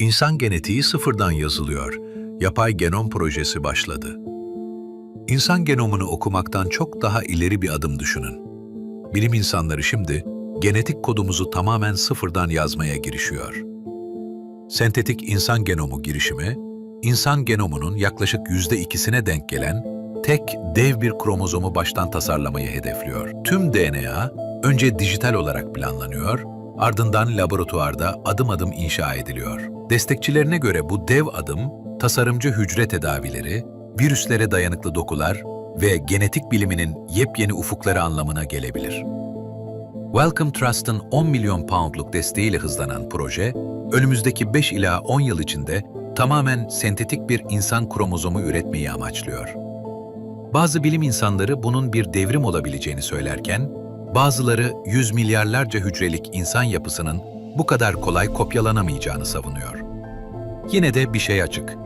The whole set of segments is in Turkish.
İnsan genetiği sıfırdan yazılıyor. Yapay genom projesi başladı. İnsan genomunu okumaktan çok daha ileri bir adım düşünün. Bilim insanları şimdi genetik kodumuzu tamamen sıfırdan yazmaya girişiyor. Sentetik insan genomu girişimi, insan genomunun yaklaşık yüzde ikisine denk gelen tek dev bir kromozomu baştan tasarlamayı hedefliyor. Tüm DNA önce dijital olarak planlanıyor, ardından laboratuvarda adım adım inşa ediliyor. Destekçilerine göre bu dev adım, tasarımcı hücre tedavileri, virüslere dayanıklı dokular ve genetik biliminin yepyeni ufukları anlamına gelebilir. Wellcome Trust'ın 10 milyon poundluk desteğiyle hızlanan proje, önümüzdeki 5 ila 10 yıl içinde tamamen sentetik bir insan kromozomu üretmeyi amaçlıyor. Bazı bilim insanları bunun bir devrim olabileceğini söylerken, bazıları yüz milyarlarca hücrelik insan yapısının bu kadar kolay kopyalanamayacağını savunuyor. Yine de bir şey açık.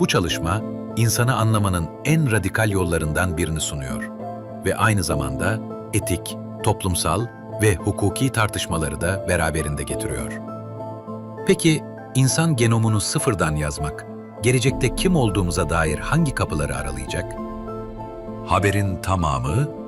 Bu çalışma, insanı anlamanın en radikal yollarından birini sunuyor ve aynı zamanda etik, toplumsal ve hukuki tartışmaları da beraberinde getiriyor. Peki, insan genomunu sıfırdan yazmak, gelecekte kim olduğumuza dair hangi kapıları aralayacak? Haberin tamamı